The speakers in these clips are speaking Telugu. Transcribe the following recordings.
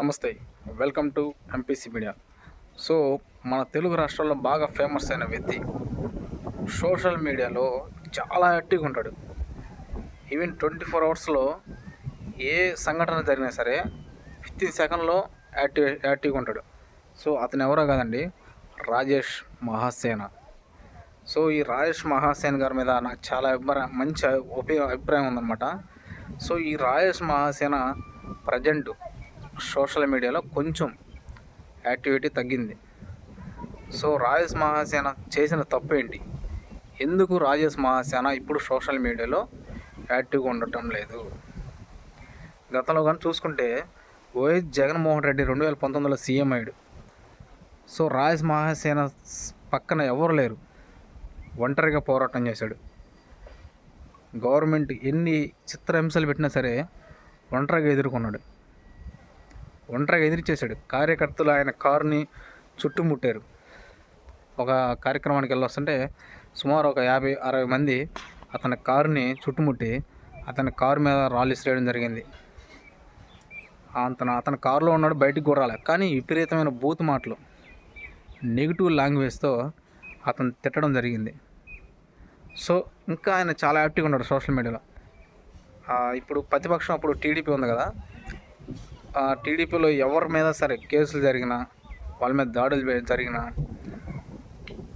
నమస్తే. Welcome to MPC media so మన తెలుగు రాష్ట్రాల్లో బాగా ఫేమస్ అయిన వ్యక్తి సోషల్ మీడియాలో చాలా యాక్టివ్గా ఉంటాడు. ఈవెన్ ట్వంటీ ఫోర్ అవర్స్లో ఏ సంఘటన జరిగినా సరే ఫిఫ్టీన్ సెకండ్లో యాక్టివ్ యాక్టివ్గా ఉంటాడు. సో అతను ఎవరో కాదండి రాజేష్ మహాసేన. సో ఈ రాజేష్ మహాసేన్ గారి మీద నాకు చాలా అభిప్రాయం మంచి ఉపయోగ అభిప్రాయం ఉందన్నమాట. సో ఈ రాజేష్ మహాసేన ప్రజెంట్ సోషల్ మీడియాలో కొంచెం యాక్టివిటీ తగ్గింది. సో రాజేష్ మహాసేన చేసిన తప్పు ఏంటి ఎందుకు రాజేష్ మహాసేన ఇప్పుడు సోషల్ మీడియాలో యాక్టివ్గా ఉండటం లేదు? గతంలో కానీ చూసుకుంటే వైఎస్ జగన్మోహన్ రెడ్డి రెండు వేల పంతొమ్మిదిలో సీఎం అయ్యాడు. సో రాజేష్ మహాసేన పక్కన ఎవరు లేరు? ఒంటరిగా పోరాటం చేశాడు. గవర్నమెంట్ ఎన్ని చిత్రహింసలు పెట్టినా సరే ఒంటరిగా ఎదుర్కొన్నాడు. ఒంటరిగా ఎదిరిచేశాడు కార్యకర్తలు ఆయన కారుని చుట్టుముట్టారు. ఒక కార్యక్రమానికి వెళ్ళొస్తుంటే సుమారు ఒక యాభై అరవై మంది అతని కారుని చుట్టుముట్టి అతని కారు మీద రాళ్ళు ఇసిరేయడం జరిగింది. అతను అతని కారులో ఉన్నాడు బయటికి కూడా రాలే. కానీ విపరీతమైన బూత్ మాటలు నెగిటివ్ లాంగ్వేజ్తో అతను తిట్టడం జరిగింది. సో ఇంకా ఆయన చాలా యాక్టివ్గా ఉన్నాడు సోషల్ మీడియాలో. ఇప్పుడు ప్రతిపక్షం అప్పుడు టీడీపీ ఉంది కదా. టీడీపీలో ఎవరి మీద సరే కేసులు జరిగినా వాళ్ళ మీద దాడులు జరిగినా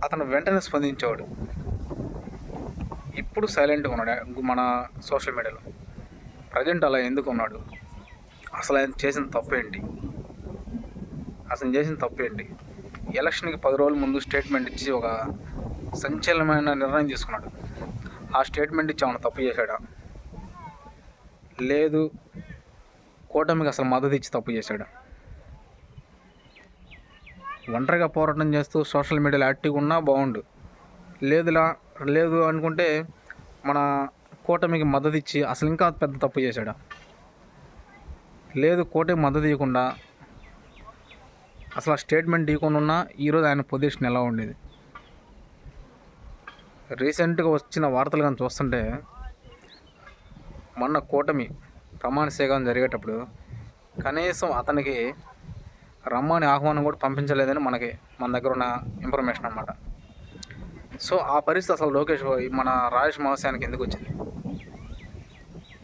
అతను వెంటనే స్పందించేవాడు. ఇప్పుడు సైలెంట్గా ఉన్నాడు మన సోషల్ మీడియాలో ప్రజెంట్ అలా ఎందుకు ఉన్నాడు? అసలు ఆయన చేసిన తప్పేంటి అసలు చేసిన తప్పేంటి ఎలక్షన్కి పది రోజుల ముందు స్టేట్మెంట్ ఇచ్చి ఒక సంచలనమైన నిర్ణయం తీసుకున్నాడు. ఆ స్టేట్మెంట్ ఇచ్చి ఏమైనా తప్పు చేశాడా? లేదు. కూటమికి అసలు మద్దతు ఇచ్చి తప్పు చేశాడు. ఒంటరిగా పోరాటం చేస్తూ సోషల్ మీడియాలో యాక్టివ్ ఉన్నా బాగుండు. లేదులా లేదు అనుకుంటే మన కూటమికి మద్దతు ఇచ్చి అసలు ఇంకా పెద్ద తప్పు చేశాడు? లేదు కూటమి మద్దతు ఇవ్వకుండా అసలు ఆ స్టేట్మెంట్ ఇవ్వకుండా ఉన్నా ఈరోజు ఆయన పొజిషన్ ఎలా ఉండేది? రీసెంట్గా వచ్చిన వార్తలు కానీ చూస్తుంటే మొన్న కూటమి ప్రమాణ స్వీకారం జరిగేటప్పుడు కనీసం అతనికి రమ్మని ఆహ్వానం కూడా పంపించలేదని మనకి మన దగ్గర ఉన్న ఇన్ఫర్మేషన్ అన్నమాట. సో ఆ పరిస్థితి అసలు లోకేష్ బాబు మన రాజేష్ మహాశయానికి ఎందుకు వచ్చింది?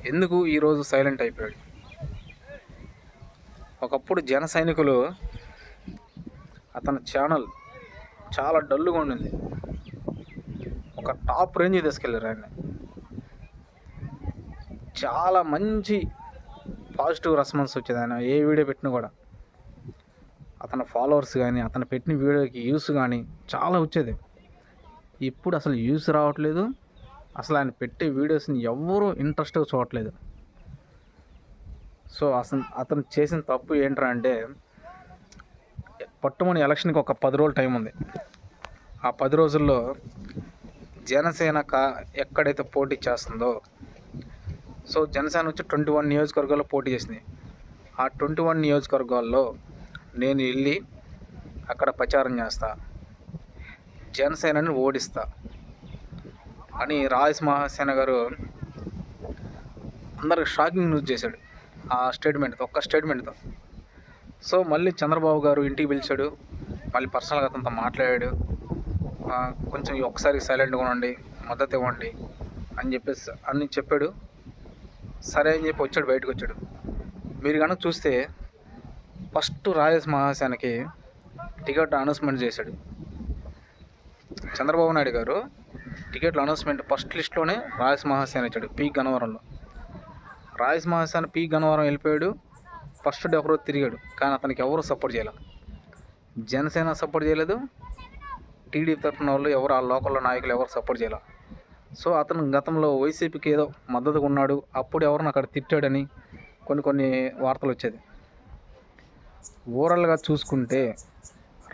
ఎందుకు ఈరోజు సైలెంట్ అయిపోయాడు? ఒకప్పుడు జన సైనికులు అతని ఛానల్ చాలా డల్లుగా ఉండింది. ఒక టాప్ రేంజ్ తీసుకెళ్ళారు ఆయన చాలా మంచి పాజిటివ్ రెస్పాన్స్ వచ్చేది. ఆయన ఏ వీడియో పెట్టినా కూడా. అతని ఫాలోవర్స్ కానీ అతను పెట్టిన వీడియోకి యూస్ కానీ చాలా వచ్చేది. ఇప్పుడు అసలు యూస్ రావట్లేదు. అసలు ఆయన పెట్టే వీడియోస్ని ఎవ్వరూ ఇంట్రెస్ట్గా చూడట్లేదు. సో అసలు అతను చేసిన తప్పు ఏంట్రా అంటే పట్టుమని ఎలక్షన్కి ఒక పది రోజులు టైం ఉంది. ఆ పది రోజుల్లో జనసేన కా ఎక్కడైతే పోటీ చేస్తుందో సో జనసేన వచ్చి ట్వంటీ వన్ నియోజకవర్గాల్లో పోటీ చేసింది. ఆ ట్వంటీ వన్ నియోజకవర్గాల్లో నేను వెళ్ళి అక్కడ ప్రచారం చేస్తా. జనసేనని ఓడిస్తా అని రాజేష్ మహాసేన గారు అందరికి షాకింగ్ న్యూస్ చేశాడు. ఆ స్టేట్మెంట్తో ఒక్క స్టేట్మెంట్తో. సో మళ్ళీ చంద్రబాబు గారు ఇంటికి పిలిచాడు. మళ్ళీ పర్సనల్గా అతనితో మాట్లాడాడు. కొంచెం ఒకసారి ఒక్కసారి సైలెంట్గా ఉండండి మద్దతు ఇవ్వండి అని చెప్పేసి అని చెప్పాడు. సరే అని చెప్పి వచ్చాడు బయటకు వచ్చాడు. మీరు కనుక చూస్తే ఫస్ట్ రాజేష్ మహాసేనకి టికెట్ అనౌన్స్మెంట్ చేశాడు. చంద్రబాబు నాయుడు గారు టికెట్ల అనౌన్స్మెంట్ ఫస్ట్ లిస్ట్లోనే రాజేష్ మహాసేన ఇచ్చాడు పీ గన్నవరంలో. రాజేష్ మహాసేన పీ గన్నవరం వెళ్ళిపోయాడు ఫస్ట్ డే ఒకరోజు తిరిగాడు కానీ అతనికి ఎవరు సపోర్ట్ చేయలేదు జనసేన సపోర్ట్ చేయలేదు టీడీపీ తరఫున వాళ్ళు ఎవరు ఆ లోకల్లో నాయకులు ఎవరు సపోర్ట్ చేయలేదు సో అతను గతంలో వైసీపీకి ఏదో మద్దతుగా ఉన్నాడు. అప్పుడు ఎవరిని అక్కడ తిట్టాడని కొన్ని కొన్ని వార్తలు వచ్చేది. ఓవరాల్గా చూసుకుంటే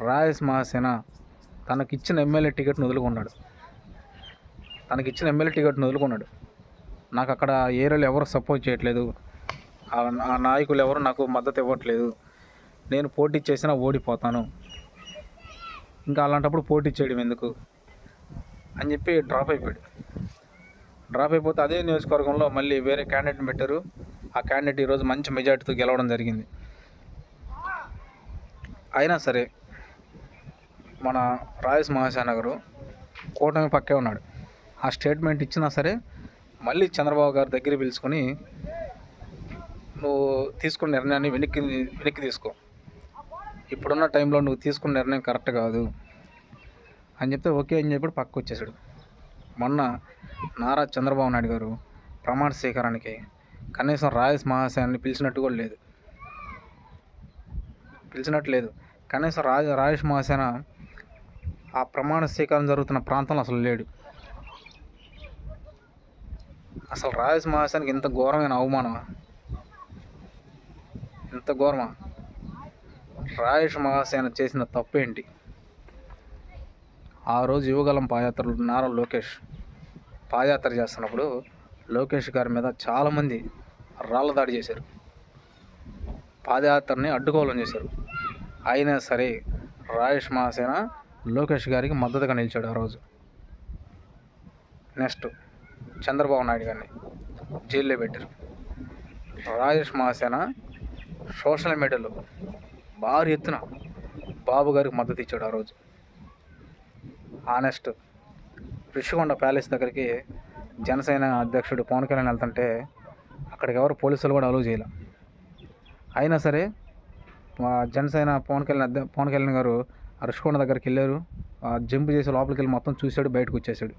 రాజేష్ మహాసేన తనకిచ్చిన ఎమ్మెల్యే టికెట్ను వదులుకున్నాడు. తనకిచ్చిన ఎమ్మెల్యే టికెట్ను వదులుకున్నాడు. నాకు అక్కడ ఏరియాలో ఎవరు సపోర్ట్ చేయట్లేదు. ఆ- ఆ నాయకులు ఎవరు నాకు మద్దతు ఇవ్వట్లేదు. నేను పోటీ చేసినా ఓడిపోతాను. ఇంకా అలాంటప్పుడు పోటీ చేయడం ఎందుకు? అని చెప్పి డ్రాప్ అయిపోయాడు. డ్రాప్ అయిపోతే అదే నియోజకవర్గంలో మళ్ళీ వేరే క్యాండిడేట్ని పెట్టారు. ఆ క్యాండిడేట్ ఈరోజు మంచి మెజార్టీతో గెలవడం జరిగింది. అయినా సరే మన రాయస్ మహాశానగరు గారు కూటమి పక్కే ఉన్నాడు. ఆ స్టేట్మెంట్ ఇచ్చినా సరే మళ్ళీ చంద్రబాబు గారి దగ్గర పిలుచుకొని నువ్వు తీసుకున్న నిర్ణయాన్ని వెనక్కి వెనక్కి తీసుకో. ఇప్పుడున్న టైంలో నువ్వు తీసుకున్న నిర్ణయం కరెక్ట్ కాదు. అని చెప్తే ఓకే అని చెప్పి పక్క వచ్చేసాడు. మొన్న నారా చంద్రబాబు నాయుడు గారు ప్రమాణ స్వీకారానికి కనీసం రాయస్ మహాశయాన్ని పిలిచినట్టు కూడా లేదు. పిలిచినట్టు లేదు. కనీసం రాజ రాజేష్ మహాసేన ఆ ప్రమాణ స్వీకారం జరుగుతున్న ప్రాంతంలో అసలు లేడు. అసలు రాజేష్ మహాసేనకి ఇంత ఘోరమైన అవమానమా? ఇంత ఘోరమా? రాజేష్ మహాసేన చేసిన తప్పేంటి? ఆ రోజు యువగలం పాదయాత్రలు నారా లోకేష్ పాదయాత్ర చేస్తున్నప్పుడు లోకేష్ గారి మీద చాలామంది రాళ్ళ దాడి చేశారు. పాదయాత్రని అడ్డుకోవాలని చేశారు. అయినా సరే రాజేష్ మహాసేన లోకేష్ గారికి మద్దతుగా నిలిచాడు ఆ రోజు. నెక్స్ట్ చంద్రబాబు నాయుడు గారిని జైల్లో పెట్టారు. రాజేష్ మహాసేన సోషల్ మీడియాలో భారీ ఎత్తున బాబు గారికి మద్దతు ఇచ్చాడు ఆ రోజు. ఆనెస్ట్ రిషికొండ ప్యాలెస్ దగ్గరికి జనసేన అధ్యక్షుడు పవన్ కళ్యాణ్ వెళ్తుంటే అక్కడికి ఎవరు పోలీసులు కూడా అలౌ చేయలే. అయినా సరే మా జనసేన పవన్ కళ్యాణ్ అధ్య పవన్ కళ్యాణ్ గారు ఆ రిషికొండ దగ్గరికి వెళ్ళారు. ఆ జంప్ చేసి లోపలికి వెళ్ళి మొత్తం చూశాడు బయటకు వచ్చేసాడు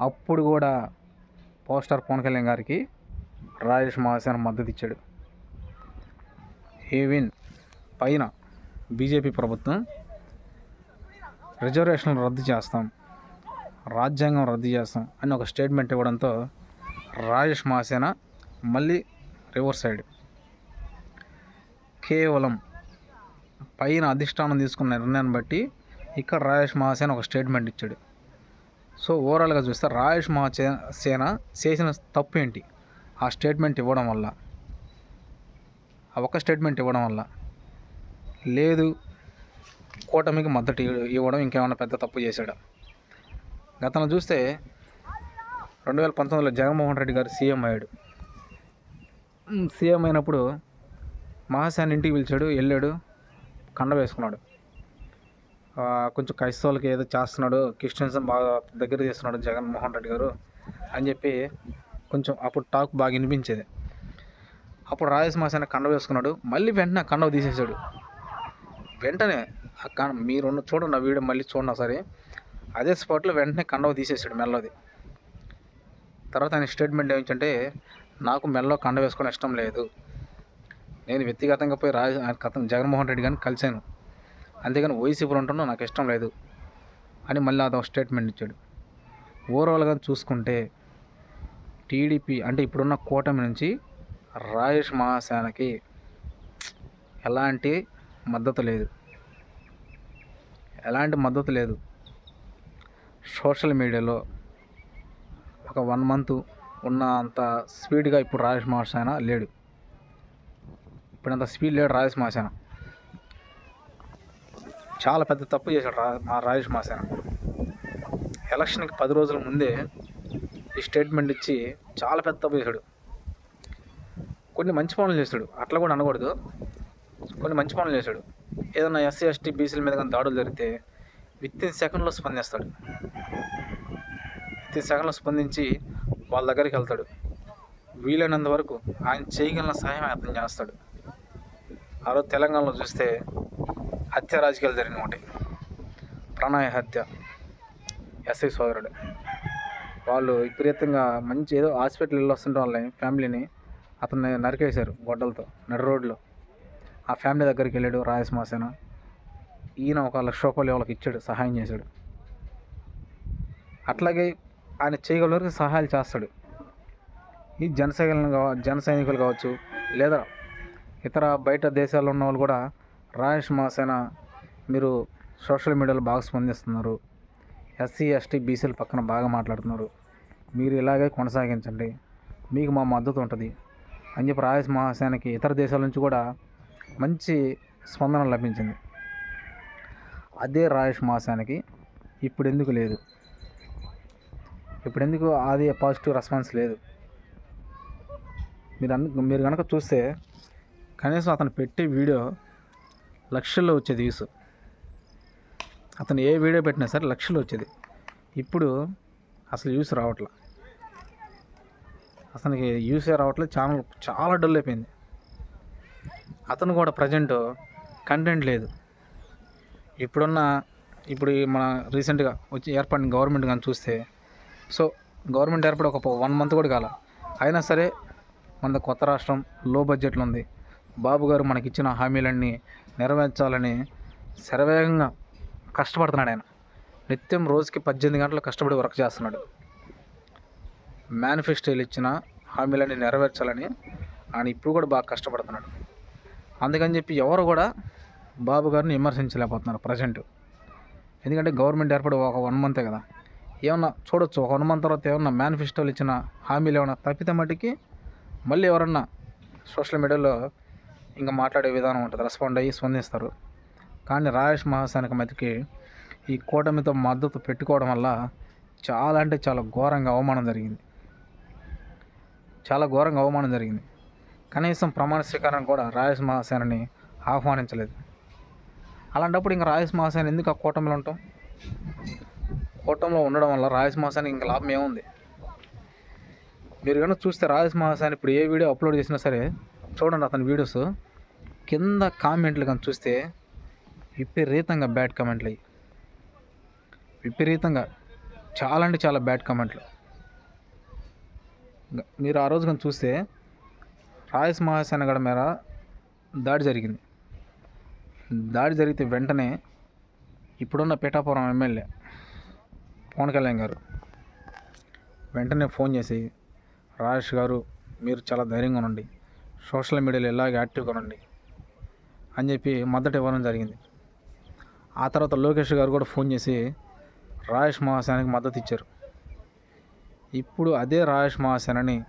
అప్పుడు కూడా పవర్ స్టార్ పవన్ కళ్యాణ్ గారికి రాజేష్ మహాసేన మద్దతు ఇచ్చాడు. హేవిన్ పైన బీజేపీ ప్రభుత్వం రిజర్వేషన్లు రద్దు చేస్తాం రాజ్యాంగం రద్దు చేస్తాం అని ఒక స్టేట్మెంట్ ఇవ్వడంతో రాజేష్ మహాసేన మళ్ళీ రివర్స్ సైడ్. కేవలం పైన అధిష్టానం తీసుకున్న నిర్ణయాన్ని బట్టి ఇక్కడ రాజేష్ మహాసేన ఒక స్టేట్మెంట్ ఇచ్చాడు. సో ఓవరాల్గా చూస్తే రాజేష్ మహాసే సేన చేసిన తప్పు ఏంటి ఆ స్టేట్మెంట్ ఇవ్వడం వల్ల ఆ ఒక్క స్టేట్మెంట్ ఇవ్వడం వల్ల లేదు కూటమికి మద్దతు ఇవ్వడం ఇంకేమైనా పెద్ద తప్పు చేశాడు? గతను చూస్తే రెండు వేల పంతొమ్మిదిలో జగన్మోహన్ రెడ్డి గారు సీఎం అయ్యాడు. సీఎం అయినప్పుడు మహాసేన ఇంటికి పిలిచాడు వెళ్ళాడు కండ వేసుకున్నాడు. కొంచెం క్రైస్తవులకి ఏదో చేస్తున్నాడు క్రిస్టియన్స్ బాగా దగ్గర చేస్తున్నాడు జగన్మోహన్ రెడ్డి గారు అని చెప్పి కొంచెం అప్పుడు టాక్ బాగా వినిపించేది. అప్పుడు రాజేష్ మహాసేన కండ వేసుకున్నాడు మళ్ళీ వెంటనే కండవ తీసేశాడు. వెంటనే అక్కడ మీరున్న చూడండి ఆ వీడియో మళ్ళీ చూడండి ఒకసారి. అదే స్పాట్లో వెంటనే కండవ తీసేసాడు మెల్లది. తర్వాత ఆయన స్టేట్మెంట్ ఏమిటంటే నాకు మెల్లో కండ వేసుకోవడం ఇష్టం లేదు. నేను వ్యక్తిగతంగా పోయి రాజ కథం కథ జగన్మోహన్ రెడ్డి గారిని కలిశాను. అంతేగాని వైసీపీలో ఉంటున్నా నాకు ఇష్టం లేదు అని మళ్ళీ అదొక స్టేట్మెంట్ ఇచ్చాడు. ఓవరాల్గా చూసుకుంటే టీడీపీ అంటే ఇప్పుడున్న కూటమి నుంచి రాజేష్ మహాసేనకి ఎలాంటి మద్దతు లేదు. ఎలాంటి మద్దతు లేదు. సోషల్ మీడియాలో ఒక వన్ మంత్ ఉన్న అంత స్పీడ్గా ఇప్పుడు రాజేష్ మహాసేన లేడు. ఇప్పుడు అంత స్పీడ్ లేడు రాజేష్ మహాసేన చాలా పెద్ద తప్పు చేశాడు రా మా రాజేష్ మహాసేన ఎలక్షన్కి పది రోజుల ముందే ఈ స్టేట్మెంట్ ఇచ్చి చాలా పెద్ద తప్పు చేశాడు. కొన్ని మంచి పనులు చేశాడు. అట్లా కూడా అనకూడదు. కొన్ని మంచి పనులు చేశాడు. ఏదైనా ఎస్సీ ఎస్టీ బీసీల మీద కానీ దాడులు జరిగితే విత్ ఇన్ సెకండ్లో స్పందిస్తాడు. విత్ ఇన్ సెకండ్లో స్పందించి వాళ్ళ దగ్గరికి వెళ్తాడు. వీలైనంత వరకు ఆయన చేయగలిగిన సహాయం అతను చేస్తాడు. ఆ రోజు తెలంగాణలో చూస్తే హత్య రాజకీయాలు జరిగిన ఒకటి. ప్రణయ హత్య. ఎస్ఐ సోదరుడు. వాళ్ళు విపరీతంగా మంచి ఏదో హాస్పిటల్ వెళ్ళి వస్తుంటే వాళ్ళని ఫ్యామిలీని అతన్ని నరికేశారు గొడ్డలతో నడి రోడ్లో. ఆ ఫ్యామిలీ దగ్గరికి వెళ్ళాడు రాయస్ మాసేన ఈయన ఒక లక్ష రూపాయలు వాళ్ళకి ఇచ్చాడు సహాయం చేశాడు. అట్లాగే ఆయన చేయగల సహాయాలు చేస్తాడు. ఈ జన సైనికులు జన సైనికులు కావచ్చు లేదా ఇతర బయట దేశాల్లో ఉన్న వాళ్ళు కూడా రాజేష్ మాసేన మీరు సోషల్ మీడియాలో బాగా స్పందిస్తున్నారు. ఎస్సీ ఎస్టీ బీసీల పక్కన బాగా మాట్లాడుతున్నారు. మీరు ఇలాగే కొనసాగించండి. మీకు మా మద్దతు ఉంటుంది. అని చెప్పి రాజేష్ మహాసేనకి ఇతర దేశాల నుంచి కూడా మంచి స్పందన లభించింది. అదే రాయేష్ మాసానికి ఇప్పుడు ఎందుకు లేదు? ఇప్పుడు ఎందుకు అది పాజిటివ్ రెస్పాన్స్ లేదు? మీరు అన్ మీరు కనుక చూస్తే కనీసం అతను పెట్టే వీడియో లక్షల్లో వచ్చేది వ్యూస్. అతను ఏ వీడియో పెట్టినా సరే లక్షలు వచ్చేది. ఇప్పుడు అసలు వ్యూస్ రావట్లే. అతనికి యూసే రావట్లేదు. ఛానల్ చాలా డల్ అయిపోయింది. అతను కూడా ప్రజెంట్ కంటెంట్ లేదు. ఇప్పుడున్న ఇప్పుడు మన రీసెంట్గా వచ్చి ఏర్పడిన గవర్నమెంట్ కానీ చూస్తే సో గవర్నమెంట్ ఏర్పడి ఒక వన్ మంత్ కూడా కాల. అయినా సరే మన కొత్త రాష్ట్రం లో బడ్జెట్లో ఉంది. బాబు గారు మనకిచ్చిన హామీలన్నీ నెరవేర్చాలని శరవేగంగా కష్టపడుతున్నాడు ఆయన. నిత్యం రోజుకి పద్దెనిమిది గంటలు కష్టపడి వర్క్ చేస్తున్నాడు. మేనిఫెస్టోలు ఇచ్చిన హామీలన్నీ నెరవేర్చాలని ఆయన ఇప్పుడు కూడా బాగా కష్టపడుతున్నాడు. అందుకని చెప్పి ఎవరు కూడా బాబు గారిని విమర్శించలేకపోతున్నారు ప్రజెంట్. ఎందుకంటే గవర్నమెంట్ ఏర్పడి ఒక వన్ మంతే కదా. ఏమన్నా చూడొచ్చు. ఒక వన్ మంత్ తర్వాత ఏమన్నా మేనిఫెస్టోలు ఇచ్చిన హామీలు ఏమన్నా తప్పితే మటుకి మళ్ళీ ఎవరన్నా సోషల్ మీడియాలో ఇంకా మాట్లాడే విధానం ఉంటుంది. రెస్పాండ్ అయ్యి స్పందిస్తారు. కానీ రాజేష్ మహాశానికి మధ్యకి ఈ కూటమితో మద్దతు పెట్టుకోవడం వల్ల చాలా అంటే చాలా ఘోరంగా అవమానం జరిగింది. చాలా ఘోరంగా అవమానం జరిగింది. కనీసం ప్రమాణ స్వీకారం కూడా రాజేష్ మహాసేనని ఆహ్వానించలేదు. అలాంటప్పుడు ఇంకా రాయల్స్ మహాసేన ఎందుకు ఆ కూటమిలో ఉంటాం? కూటమిలో ఉండడం వల్ల రాయల్స్ మహాసేన ఇంకా లాభం ఏముంది? మీరు కనుక చూస్తే రాజేష్ మహాసేన ఇప్పుడు ఏ వీడియో అప్లోడ్ చేసినా సరే చూడండి అతని వీడియోస్. కింద కామెంట్లు కానీ చూస్తే విపరీతంగా బ్యాడ్ కామెంట్లు అయ్యి. విపరీతంగా చాలా అంటే చాలా బ్యాడ్ కామెంట్లు. మీరు ఆ రోజు కానీ చూస్తే రాయస్ మహాసేన గడ మీద దాడి జరిగింది. దాడి జరిగితే వెంటనే ఇప్పుడున్న పిఠాపురం ఎమ్మెల్యే పవన్ కళ్యాణ్ గారు వెంటనే ఫోన్ చేసి రాజేష్ గారు మీరు చాలా ధైర్యంగా ఉండండి. సోషల్ మీడియాలో ఇలాగే యాక్టివ్గా ఉండండి అని చెప్పి మద్దతు ఇవ్వడం జరిగింది. ఆ తర్వాత లోకేష్ గారు కూడా ఫోన్ చేసి రాజేష్ మహాసేనకి మద్దతు ఇచ్చారు. ఇప్పుడు అదే రాజేష్ మహాసేనని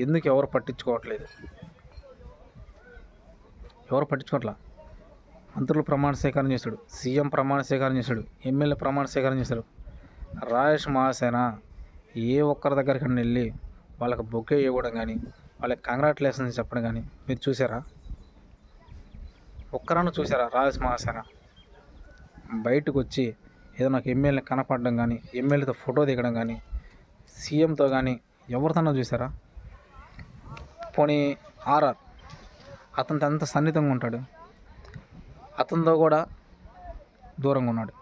ఎందుకు ఎవరు పట్టించుకోవట్లేదు? ఎవరు పట్టించుకోవట్లా? మంత్రులు ప్రమాణ స్వీకారం చేశాడు. సీఎం ప్రమాణ స్వీకారం చేశాడు. ఎమ్మెల్యే ప్రమాణ స్వీకారం చేశాడు. రాజేష్ మహాసేన ఏ ఒక్కరి దగ్గరికి వెళ్ళి వాళ్ళకి బొకే ఇవ్వడం కానీ వాళ్ళకి కంగ్రాచులేషన్స్ చెప్పడం కానీ మీరు చూసారా? ఒక్కరన్నా చూసారా రాజేష్ మహాసేన? బయటకు వచ్చి ఏదో నాకు ఎమ్మెల్యే కనపడడం కానీ ఎమ్మెల్యేతో ఫోటో దిగడం కానీ సీఎంతో కానీ ఎవరితోనో చూసారా? పోనీ ఆర్ఆర్. అతనితో ఎంత సన్నిహితంగా ఉంటాడు? అతనితో కూడా దూరంగా ఉన్నాడు.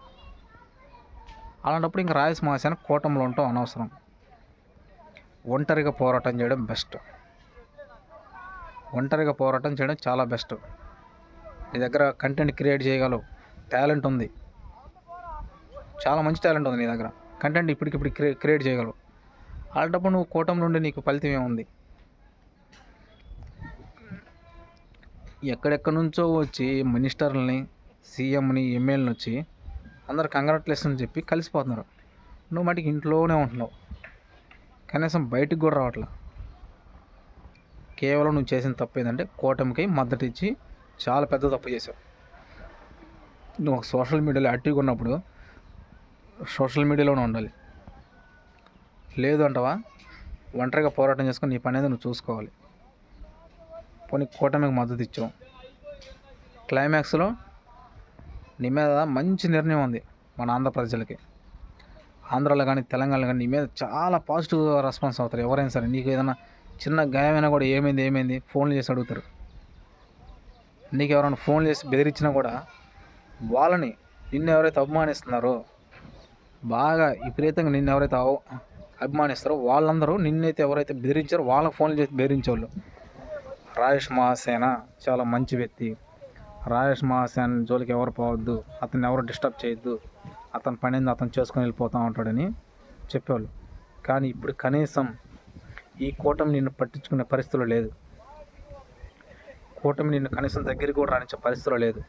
అలాంటప్పుడు ఇంకా రాయస్ మహాసేన కూటమిలో ఉండటం అనవసరం. ఒంటరిగా పోరాటం చేయడం బెస్ట్. ఒంటరిగా పోరాటం చేయడం చాలా బెస్ట్. నీ దగ్గర కంటెంట్ క్రియేట్ చేయగలవు. టాలెంట్ ఉంది. చాలా మంచి టాలెంట్ ఉంది నీ దగ్గర. కంటెంట్ ఇప్పటికిప్పుడు క్రియ క్రియేట్ చేయగలవు. అలాంటప్పుడు నువ్వు కూటమి నుండి నీకు ఫలితం ఏముంది? ఎక్కడెక్కడి నుంచో వచ్చి మినిస్టర్లని సీఎంని ఎమ్మెల్యేని వచ్చి అందరు కంగ్రాట్యులేషన్ చెప్పి కలిసిపోతున్నారు. నువ్వు మటుకు ఇంట్లోనే ఉంటున్నావు. కనీసం బయటికి కూడా రావట్లే. కేవలం నువ్వు చేసిన తప్పు ఏంటంటే కూటమికి మద్దతు ఇచ్చి చాలా పెద్ద తప్పు చేసావు నువ్వు ఒక సోషల్ మీడియాలో యాక్టివ్గా ఉన్నప్పుడు సోషల్ మీడియాలోనే ఉండాలి. లేదు అంటవా? ఒంటరిగా పోరాటం చేసుకొని నీ పని అనేది నువ్వు చూసుకోవాలి. పోనీ కూటమికి మద్దతు ఇచ్చాం. క్లైమాక్స్లో నీ మీద మంచి నిర్ణయం ఉంది మన ఆంధ్ర ప్రజలకి. ఆంధ్రాలో కానీ తెలంగాణలో కానీ నీ మీద చాలా పాజిటివ్ రెస్పాన్స్ అవుతారు. ఎవరైనా సరే నీకు ఏదైనా చిన్న గాయమైనా కూడా ఏమైంది ఏమైంది ఫోన్లు చేసి అడుగుతారు. నీకు ఎవరైనా ఫోన్ చేసి బెదిరించినా కూడా వాళ్ళని నిన్ను ఎవరైతే అభిమానిస్తున్నారో బాగా విపరీతంగా నిన్ను ఎవరైతే అభిమానిస్తారో వాళ్ళందరూ నిన్నైతే ఎవరైతే బెదిరించారో వాళ్ళకి ఫోన్లు చేసి బెదిరించేవాళ్ళు. రాజేష్ మహాసేన చాలా మంచి వ్యక్తి. రాజేష్ మహాసేన జోలికి ఎవరు పోవద్దు అతను ఎవరు డిస్టర్బ్ చేయొద్దు అతని పనింది అతను చేసుకొని వెళ్ళిపోతూ ఉంటాడని చెప్పేవాళ్ళు. కానీ ఇప్పుడు కనీసం ఈ కూటమి నిన్ను పట్టించుకునే పరిస్థితిలో లేదు. కూటమి నిన్ను కనీసం దగ్గరికి కూడా రాణించే పరిస్థితిలో లేదు.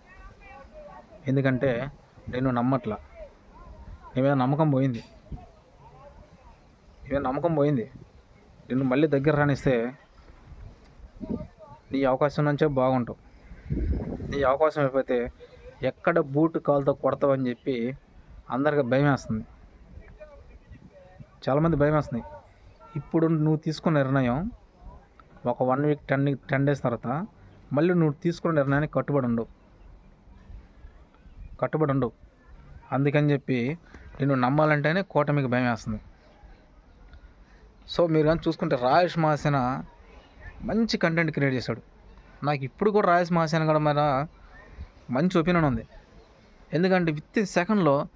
ఎందుకంటే నేను నమ్మట్లా. నీ మీద నమ్మకం పోయింది. నీ మీద నమ్మకం పోయింది. నిన్ను మళ్ళీ దగ్గర రానిస్తే నీ అవకాశం నుంచే బాగుంటావు. నీ అవకాశం అయిపోతే ఎక్కడ బూట్ కాలుతో కొడతావని చెప్పి అందరికి భయం వేస్తుంది చాలామంది భయం వేస్తుంది ఇప్పుడు నువ్వు తీసుకున్న నిర్ణయం ఒక one week ten ten days తర్వాత మళ్ళీ నువ్వు తీసుకున్న నిర్ణయానికి కట్టుబడి ఉండవు కట్టుబడి ఉండవు అందుకని చెప్పి నేను నమ్మాలంటేనే కూటమికి భయం వేస్తుంది సో మీరు కానీ చూసుకుంటే రాయేష్ మహాసేన మంచి కంటెంట్ క్రియేట్ చేశాడు. నాకు ఇప్పుడు కూడా రాయస్ మహాసేన కూడా మీద మంచి ఒపీనియన్ ఉంది. ఎందుకంటే విత్ ఇన్ సెకండ్లో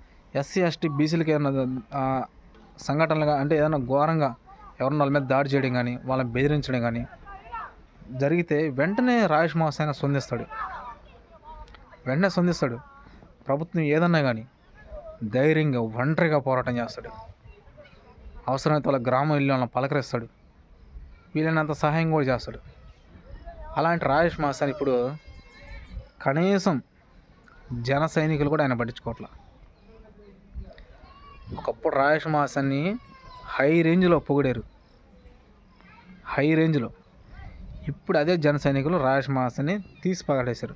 ఎస్సీ ఎస్టీ బీసీలకి ఏదైనా సంఘటనలుగా అంటే ఏదైనా ఘోరంగా ఎవరిన వాళ్ళ మీద దాడి చేయడం కానీ వాళ్ళని బెదిరించడం కానీ జరిగితే వెంటనే రాయేష్ మహాసేన స్పందిస్తాడు. వెంటనే స్పందిస్తాడు. ప్రభుత్వం ఏదన్నా కానీ ధైర్యంగా ఒంటరిగా పోరాటం చేస్తాడు. అవసరమైతే వాళ్ళ గ్రామం ఇల్లు వాళ్ళని పలకరిస్తాడు. వీలైనంత సహాయం కూడా చేస్తాడు. అలాంటి రాజేష్ మాస్టర్ ఇప్పుడు కనీసం జన సైనికులు కూడా ఆయన పట్టించుకోవట్లా. ఒకప్పుడు రాజేష్ మాసాన్ని హై రేంజ్లో పొగిడారు. హై రేంజ్లో. ఇప్పుడు అదే జన సైనికులు రాజేష్ మాస్టర్ని తీసి పగడేశారు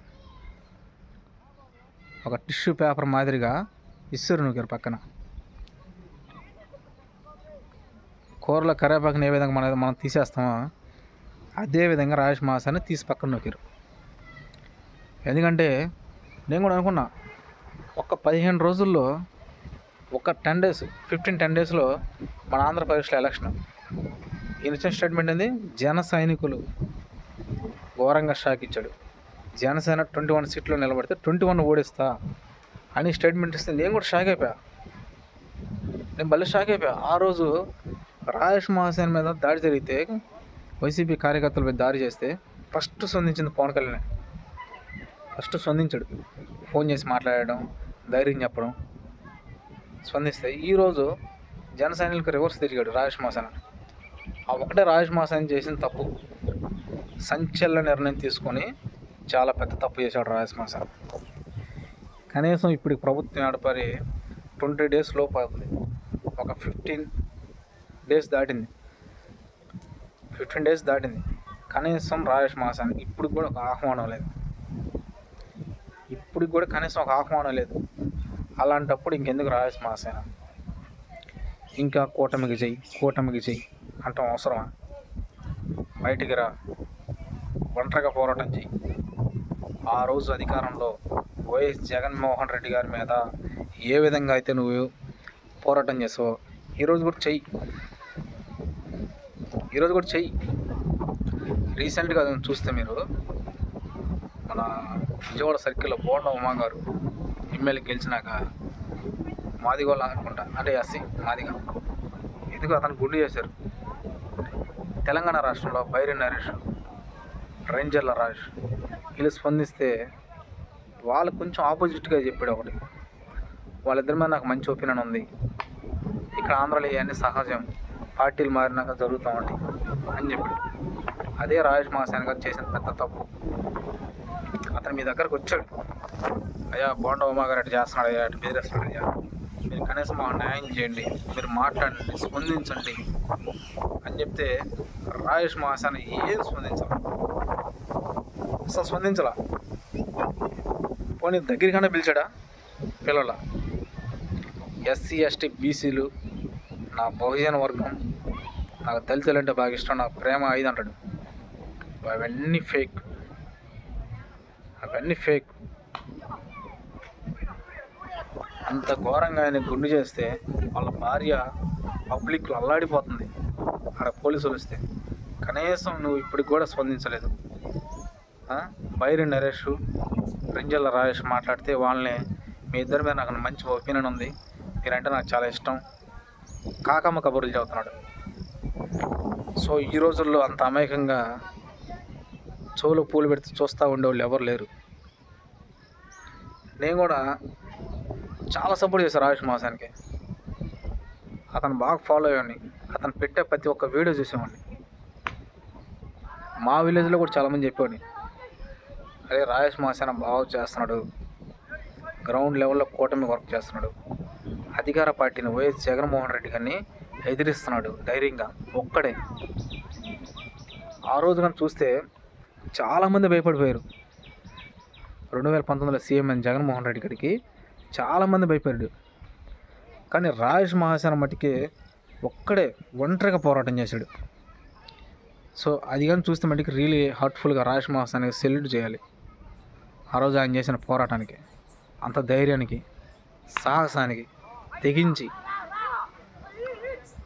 ఒక టిష్యూ పేపర్ మాదిరిగా ఇస్తారు నూకారు పక్కన. కూరలో కరివేపాకుని ఏ విధంగా మన మనం తీసేస్తామో అదే విధంగా రాజేష్ మాసాన్ని తీసి పక్కన నొక్కారు. ఎందుకంటే నేను కూడా అనుకున్నా ఒక పదిహేను రోజుల్లో ఒక టెన్ డేస్ ఫిఫ్టీన్ టెన్ డేస్లో మన ఆంధ్రప్రదేశ్లో ఎలక్షన్. ఈయన ఇచ్చిన స్టేట్మెంట్ ఏంది? జన సైనికులు ఘోరంగా షాక్ ఇచ్చాడు. జనసేన ట్వంటీ వన్ సీట్లో నిలబడితే ట్వంటీ వన్ ఓడిస్తా అని స్టేట్మెంట్ ఇస్తే నేను కూడా షాక్ అయిపోయా. నేను భలే షాక్ అయిపోయా. ఆ రోజు రాజేష్ మహాసేన్ మీద దాడి జరిగితే వైసీపీ కార్యకర్తలపై దాడి చేస్తే ఫస్ట్ స్పందించింది పవన్ కళ్యాణ్. ఫస్ట్ స్పందించాడు. ఫోన్ చేసి మాట్లాడడం ధైర్యం చెప్పడం స్పందిస్తే ఈరోజు జన రివర్స్ తిరిగాడు రాజేష్ మహాసేన. ఆ ఒకటే రాజేష్ మహాసేన చేసిన తప్పు సంచలన నిర్ణయం తీసుకొని చాలా పెద్ద తప్పు చేశాడు రాజేష్ మహాసేన. కనీసం ఇప్పుడు ప్రభుత్వం నడపరి ట్వంటీ డేస్ లోపు అవుతుంది. ఒక ఫిఫ్టీన్ డేస్ దాటింది. ఫిఫ్టీన్ డేస్ దాటింది. కనీసం రాజేష్ మాసానికి ఇప్పుడు కూడా ఒక ఆహ్వానం లేదు. ఇప్పుడు కూడా కనీసం ఒక ఆహ్వానం లేదు. అలాంటప్పుడు ఇంకెందుకు రాజేష్ మాసేన? ఇంకా కూటమికి చెయ్యి కూటమికి చెయ్యి అంటాం అవసరమా? బయటికి రా. ఒంటరిగా పోరాటం చెయ్యి. ఆ రోజు అధికారంలో వైఎస్ జగన్మోహన్ రెడ్డి గారి మీద ఏ విధంగా అయితే నువ్వు పోరాటం చేసావో ఈరోజు కూడా చెయ్యి. ఈరోజు కూడా చెయ్యి. రీసెంట్గా చూస్తే మీరు మన విజయవాడ సర్కిల్లో బోర్డ ఉమా గారు ఎమ్మెల్యే గెలిచినాక మాదిగోళ్ళ అనుకుంటా అంటే ఎస్సీ మాదిగా. ఎందుకు అతను గుండు చేశారు. తెలంగాణ రాష్ట్రంలో బైరి నరేష్ రేంజర్ల రాజ్ వీళ్ళు స్పందిస్తే వాళ్ళు కొంచెం ఆపోజిట్గా చెప్పాడు ఒకటి. వాళ్ళిద్దరి మీద నాకు మంచి ఒపీనియన్ ఉంది. ఇక్కడ ఆంధ్రాలో ఇవన్నీ సహజం. పార్టీలు మారినాక జరుగుతూ ఉంటాయి అని చెప్పాడు. అదే రాజేష్ మహాసేన గారు చేసిన పెద్ద తప్పు. అతను మీ దగ్గరకు వచ్చాడు. అయ్యా బోండ ఉమాగారు అటు చేస్తున్నాడు అయ్యా అటు బెదిరేస్తున్నాడు అయ్యా. మీరు కనీసం మా న్యాయం చేయండి మీరు మాట్లాడండి స్పందించండి అని చెప్తే రాజేష్ మహాసేన ఏం స్పందించాలి? అసలు స్పందించాల? పోనీ దగ్గరికన్నా పిలిచాడా పిల్లల ఎస్సీ ఎస్టీ బీసీలు నా బహుజన వర్గం నాకు దళితులు అంటే బాగా ఇష్టం. నాకు ప్రేమ ఐదు అంటాడు. అవన్నీ ఫేక్ అవన్నీ ఫేక్ అంత ఘోరంగా ఆయన గుండు చేస్తే వాళ్ళ భార్య పబ్లిక్లో అల్లాడిపోతుంది. అక్కడ పోలీసులు వస్తే. కనీసం నువ్వు ఇప్పటికి కూడా స్పందించలేదు. బైరి నరేష్ రింజల్ల రాజేష్ మాట్లాడితే వాళ్ళని మీ ఇద్దరి మీద నాకు మంచి ఒపీనియన్ ఉంది. మీరంటే నాకు చాలా ఇష్టం. కాకమ్మ కబుర్లు చదువుతున్నాడు సో ఈ రోజుల్లో అంత అమాయకంగా చెవులు పూలు పెడితే చూస్తూ ఉండేవాళ్ళు ఎవరు లేరు. నేను కూడా చాలా సపోర్ట్ చేశాను రాజేష్ మాసానికి. అతను బాగా ఫాలో అయ్యాన్ని అతను పెట్టే ప్రతి ఒక్క వీడియో చూసేవాడిని. మా విలేజ్లో కూడా చాలామంది చెప్పేవాడిని. అదే రాజేష్ మాసాన బాగా చేస్తున్నాడు. గ్రౌండ్ లెవెల్లో కూటమి వర్క్ చేస్తున్నాడు. అధికార పార్టీని వైఎస్ జగన్మోహన్ రెడ్డి గారిని ఎదిరిస్తున్నాడు ధైర్యంగా ఒక్కడే. ఆ రోజు కానీ చూస్తే చాలామంది భయపడిపోయారు. రెండు వేల పంతొమ్మిదిలో సీఎం జగన్మోహన్ రెడ్డి గారికి చాలామంది భయపడ్డాడు కానీ రాజేష్ మహాసేన మట్టికి ఒక్కడే ఒంటరిగా పోరాటం చేశాడు. సో అది కానీ చూస్తే మట్టికి రియలీ హార్ట్ఫుల్గా రాజేష్ మహాసేనకి సెల్యూట్ చేయాలి. ఆ రోజు ఆయన చేసిన పోరాటానికి అంత ధైర్యానికి సాహసానికి తెగించి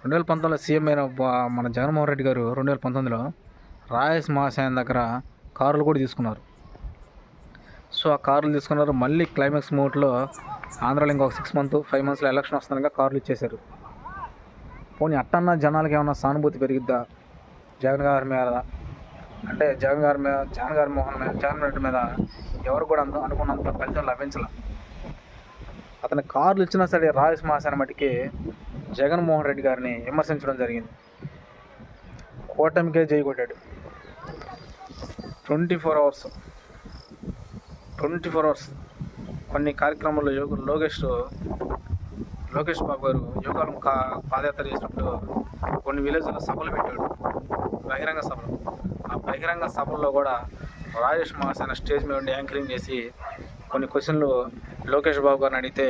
రెండు వేల పంతొమ్మిదిలో సీఎం అయిన మన జగన్మోహన్ రెడ్డి గారు రెండు వేల పంతొమ్మిదిలో రాయస్ మహాశయం దగ్గర కార్లు కూడా తీసుకున్నారు. సో ఆ కార్లు తీసుకున్నారు. మళ్ళీ క్లైమాక్స్ మూట్లో ఆంధ్రాలో ఇంకొక సిక్స్ మంత్ ఫైవ్ మంత్స్లో ఎలక్షన్ వస్తుండగా కార్లు ఇచ్చేశారు. పోనీ అట్టన్నా జనాలకి ఏమన్నా సానుభూతి పెరిగిద్దా? జగన్ గారి మీద అంటే జగన్ గారి మీద జగన్ గారి మోహన్ మీద జగన్ రెడ్డి మీద ఎవరు కూడా అంత అనుకున్నంత ఫలితం లభించాల? అతని కార్లు ఇచ్చినా సరే రాయస్ మహాశయం మటుకి జగన్మోహన్ రెడ్డి గారిని విమర్శించడం జరిగింది. కూటమికే జై కొట్టాడు. Twenty four hours twenty four hours. కొన్ని కార్యక్రమాల్లో యోగ లోకేష్ లోకేష్ బాబు గారు యోగాలం కా పాదయాత్ర చేసినప్పుడు కొన్ని విలేజ్లో సభలు పెట్టాడు. బహిరంగ సభలు. ఆ బహిరంగ సభల్లో కూడా రాజేష్ మహాసేన స్టేజ్ మీద ఉండి యాంకరింగ్ చేసి కొన్ని క్వశ్చన్లు లోకేష్ బాబు గారిని అడిగితే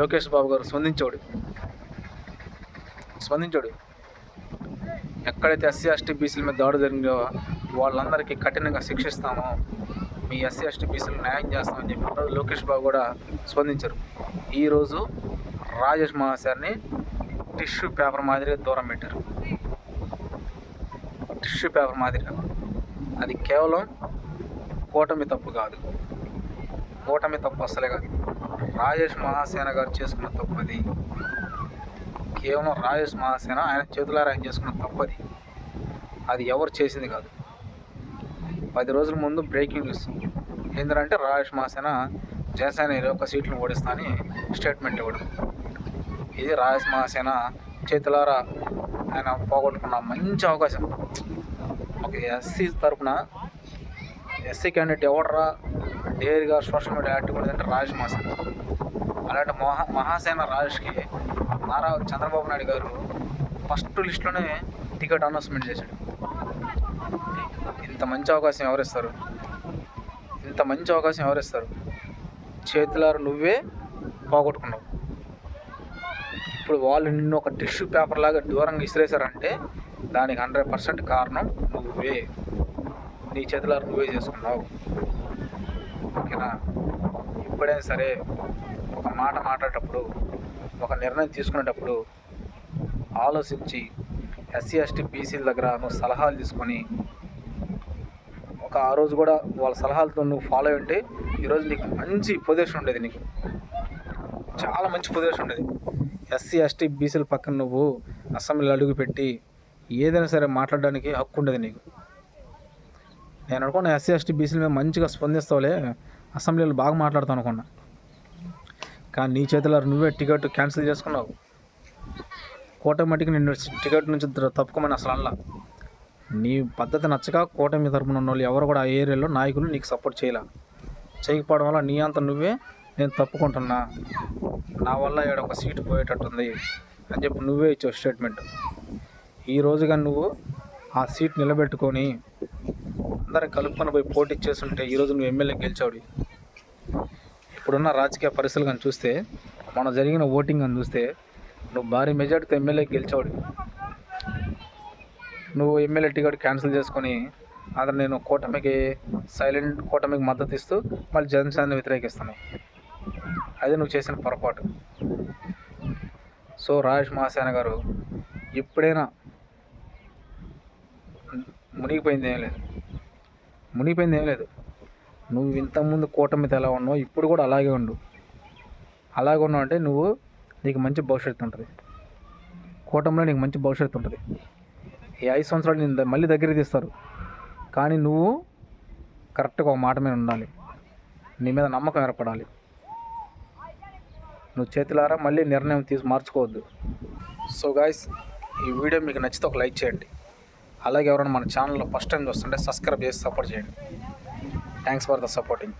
లోకేష్ బాబు గారు స్పందించేవాడు. స్పందించాడు. ఎక్కడైతే ఎస్సీ ఎస్టీ బీసీల మీద దాడి జరిగిందో వాళ్ళందరికీ కఠినంగా శిక్షిస్తాము. మీ ఎస్సీ ఎస్టీ బీసీలు న్యాయం చేస్తామని చెప్పి లోకేష్ బాబు కూడా స్పందించారు. ఈరోజు రాజేష్ మహాశారిని టిష్యూ పేపర్ మాదిరిగా దూరం పెట్టారు. టిష్యూ పేపర్ మాదిరిగా. అది కేవలం కూటమి తప్పు కాదు. కూటమి తప్పు అసలే కాదు. రాజేష్ మహాసేన గారు చేసుకున్న తప్పు అది కేవలం రాజేష్ మహాసేన ఆయన చేతులారా ఆయన చేసుకున్న తప్పది. అది ఎవరు చేసింది కాదు. పది రోజుల ముందు బ్రేకింగ్ న్యూస్. ఏంటంటే రాజేష్ మహాసేన జనసేన ఇరవై ఒక్క సీట్లు ఓడిస్తానని స్టేట్మెంట్ ఇవ్వడం. ఇది రాజేష్ మహాసేన చేతులారా ఆయన పోగొట్టుకున్న మంచి అవకాశం. ఒక ఎస్సీ తరఫున ఎస్సీ క్యాండిడేట్ ఎవడరా? డేర్గా సోషల్ మీడియా యాక్టివ్ అంటే రాజేష్ మహాసేన. అలాంటి మహా మహాసేన రాజేష్కి నారా చంద్రబాబు నాయుడు గారు ఫస్ట్ లిస్ట్లోనే టికెట్ అనౌన్స్మెంట్ చేశాడు. ఇంత మంచి అవకాశం ఎవరిస్తారు? ఇంత మంచి అవకాశం ఎవరిస్తారు? చేతులారు నువ్వే పోగొట్టుకున్నావు. ఇప్పుడు వాళ్ళు నిన్ను ఒక టిష్యూ పేపర్ లాగా దూరంగా ఇసిరేశారంటే దానికి హండ్రెడ్ పర్సెంట్ కారణం నువ్వే. నీ చేతులారు నువ్వే చేసుకున్నావు. ఓకేనా? ఎప్పుడైనా సరే ఒక మాట మాట్లాడేటప్పుడు ఒక నిర్ణయం తీసుకునేటప్పుడు ఆలోచించి ఎస్సీ ఎస్టీ బీసీల దగ్గర నువ్వు సలహాలు తీసుకొని ఒక ఆ రోజు కూడా వాళ్ళ సలహాలతో నువ్వు ఫాలో అయి ఉంటే ఈరోజు నీకు మంచి పొజిషన్ ఉండేది నీకు. చాలా మంచి పొజిషన్ ఉండేది. ఎస్సీ ఎస్టీ బీసీల పక్కన నువ్వు అసెంబ్లీలో అడుగుపెట్టి ఏదైనా సరే మాట్లాడడానికి హక్కు ఉండేది నీకు. నేను అనుకున్నా ఎస్సీ ఎస్టీ బీసీల మీద మంచిగా స్పందిస్తావులే అసెంబ్లీలో బాగా మాట్లాడతాను అనుకున్నా. కానీ నీ చేతిలో నువ్వే టికెట్ క్యాన్సిల్ చేసుకున్నావు. కూటమిటికి నిన్ను టికెట్ నుంచి తప్పుకోమని అసలు అనలా. నీ పద్ధతి నచ్చక కూటమి తరపున ఉన్న వాళ్ళు ఎవరు కూడా ఆ ఏరియాలో నాయకులు నీకు సపోర్ట్ చేయలే. చేయకపోవడం వల్ల నీ అంత నువ్వే నేను తప్పుకుంటున్నా. నా వల్ల ఇక్కడ ఒక సీటు పోయేటట్టుంది అని చెప్పి నువ్వే ఇచ్చావు స్టేట్మెంట్ ఈ నువ్వు ఆ సీట్ నిలబెట్టుకొని అందరం కలుపుకొని పోయి పోటీ చేస్తుంటే ఈరోజు నువ్వు ఎమ్మెల్యే గెలిచావుడి. ఇప్పుడున్న రాజకీయ పరిస్థితులు కానీ చూస్తే మన జరిగిన ఓటింగ్ అని చూస్తే నువ్వు భారీ మెజార్టీతో ఎమ్మెల్యే గెలిచావు నువ్వు ఎమ్మెల్యే టికెట్ క్యాన్సిల్ చేసుకొని అతను నేను కూటమికి సైలెంట్ కూటమికి మద్దతు ఇస్తూ మళ్ళీ జనసేనని వ్యతిరేకిస్తున్నావు. అది నువ్వు చేసిన పొరపాటు. సో రాజేష్ మహాసేన గారు ఎప్పుడైనా మునిగిపోయింది ఏం లేదు. మునిగిపోయింది ఏం లేదు. నువ్వు ఇంతకుముందు కూటమితో ఎలా ఉన్నావు ఇప్పుడు కూడా అలాగే ఉండు. అలాగే ఉన్నావు అంటే నువ్వు నీకు మంచి భవిష్యత్తు ఉంటుంది. కూటమిలో నీకు మంచి భవిష్యత్తు ఉంటుంది. ఈ ఐదు సంవత్సరాలు నేను మళ్ళీ దగ్గర తీస్తారు. కానీ నువ్వు కరెక్ట్గా ఒక మాట మీద ఉండాలి. నీ మీద నమ్మకం ఏర్పడాలి. నువ్వు చేతులారా మళ్ళీ నిర్ణయం తీసి మార్చుకోవద్దు. సో గాయస్ ఈ వీడియో మీకు నచ్చితే ఒక లైక్ చేయండి. అలాగే ఎవరైనా మన ఛానల్లో ఫస్ట్ టైం చూస్తుంటే సబ్స్క్రైబ్ చేసి సపోర్ట్ చేయండి. Thanks for the supporting